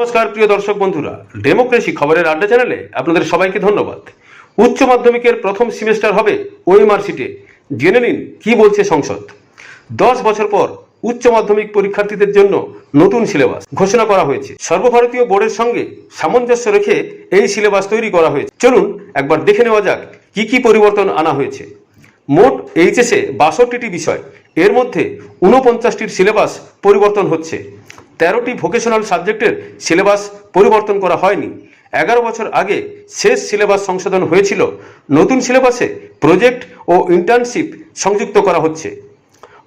নমস্কার, প্রিয় দর্শক বন্ধুরা। ডেমোক্রেসি খবরের আড্ডা চ্যানেলে আপনাদের সবাইকে ধন্যবাদ। উচ্চ মাধ্যমিকের প্রথম সেমিস্টার হবে ওএমআর সিটে জেনে নিন, কি বলছে সংসদ? দশ বছর পর উচ্চ মাধ্যমিক পরীক্ষার্থীদের জন্য নতুন সিলেবাস ঘোষণা করা হয়েছে। সর্বভারতীয় বোর্ডের সঙ্গে সামঞ্জস্য রেখে এই সিলেবাস তৈরি করা হয়েছে। চলুন, একবার দেখে নেওয়া যাক, কি কি পরিবর্তন আনা হয়েছে। মোট এইচএসে বাষট্টিটি বিষয়। এর মধ্যে ঊনপঞ্চাশটির সিলেবাস পরিবর্তন হচ্ছে। তেরোটি ভোকেশনাল সাবজেক্টের সিলেবাস পরিবর্তন করা হয়নি। এগারো বছর আগে শেষ সিলেবাস সংশোধন হয়েছিল। নতুন সিলেবাসে প্রজেক্ট ও ইন্টার্নশিপ সংযুক্ত করা হচ্ছে।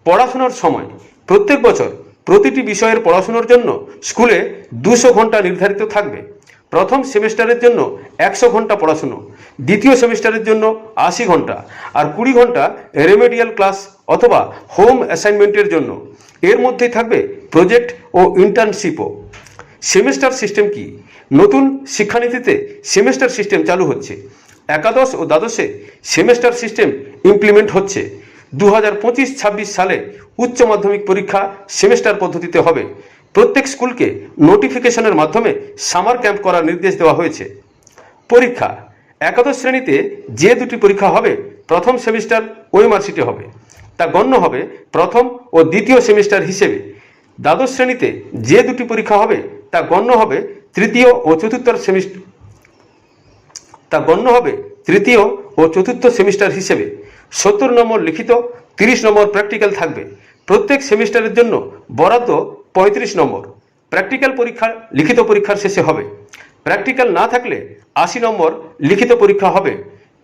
পড়াশোনার সময় প্রত্যেক বছর প্রতিটি বিষয়ের পড়াশোনার জন্য স্কুলে দুশো ঘণ্টা নির্ধারিত থাকবে। প্রথম সেমিস্টারের জন্য একশো ঘণ্টা পড়াশুনো, দ্বিতীয় সেমিস্টারের জন্য আশি ঘণ্টা আর কুড়ি ঘণ্টা রেমেডিয়াল ক্লাস অথবা হোম অ্যাসাইনমেন্টের জন্য। এর মধ্যেই থাকবে প্রজেক্ট ও ইন্টার্নশিপও। সেমিস্টার সিস্টেম কি? নতুন শিক্ষানীতিতে সেমিস্টার সিস্টেম চালু হচ্ছে। একাদশ ও দ্বাদশে সেমিস্টার সিস্টেম ইমপ্লিমেন্ট হচ্ছে। দু হাজার পঁচিশ ছাব্বিশ সালে উচ্চ মাধ্যমিক পরীক্ষা সেমিস্টার পদ্ধতিতে হবে। প্রত্যেক স্কুলকে নোটিফিকেশনের মাধ্যমে সামার ক্যাম্প করার নির্দেশ দেওয়া হয়েছে। পরীক্ষা। একাদশ শ্রেণীতে যে দুটি পরীক্ষা হবে, প্রথম সেমিস্টার ওএমআর সিটে হবে। তা গণ্য হবে প্রথম ও দ্বিতীয় সেমিস্টার হিসেবে। দ্বাদশ শ্রেণীতে যে দুটি পরীক্ষা হবে, তা গণ্য হবে তৃতীয় ও চতুর্থ সেমিস্টার তা গণ্য হবে তৃতীয় ও চতুর্থ সেমিস্টার হিসেবে। সত্তর নম্বর লিখিত, তিরিশ নম্বর প্র্যাকটিক্যাল থাকবে। প্রত্যেক সেমিস্টারের জন্য বরাদ্দ পঁয়ত্রিশ নম্বর। প্র্যাকটিক্যাল পরীক্ষা, লিখিত পরীক্ষার শেষে হবে। প্র্যাকটিক্যাল না থাকলে আশি নম্বর লিখিত পরীক্ষা হবে।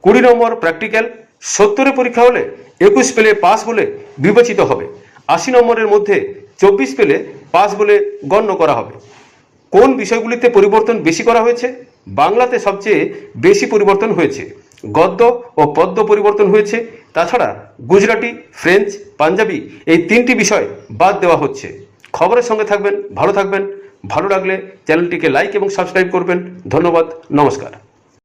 কুড়ি নম্বর প্র্যাকটিক্যাল সত্তরে পরীক্ষা হলে একুশ পেলে পাস বলে বিবেচিত হবে। আশি নম্বরের মধ্যে চব্বিশ পেলে পাস বলে গণ্য করা হবে। কোন বিষয়গুলিতে পরিবর্তন বেশি করা হয়েছে? বাংলাতে সবচেয়ে বেশি পরিবর্তন হয়েছে। গদ্য ও পদ্য পরিবর্তন হয়েছে। তাছাড়া গুজরাটি, ফ্রেঞ্চ, পাঞ্জাবি এই তিনটি বিষয় বাদ দেওয়া হচ্ছে। খবরের সঙ্গে থাকবেন, ভালো থাকবেন। ভালো লাগলে চ্যানেলটিকে লাইক এবং সাবস্ক্রাইব করবেন। ধন্যবাদ, নমস্কার।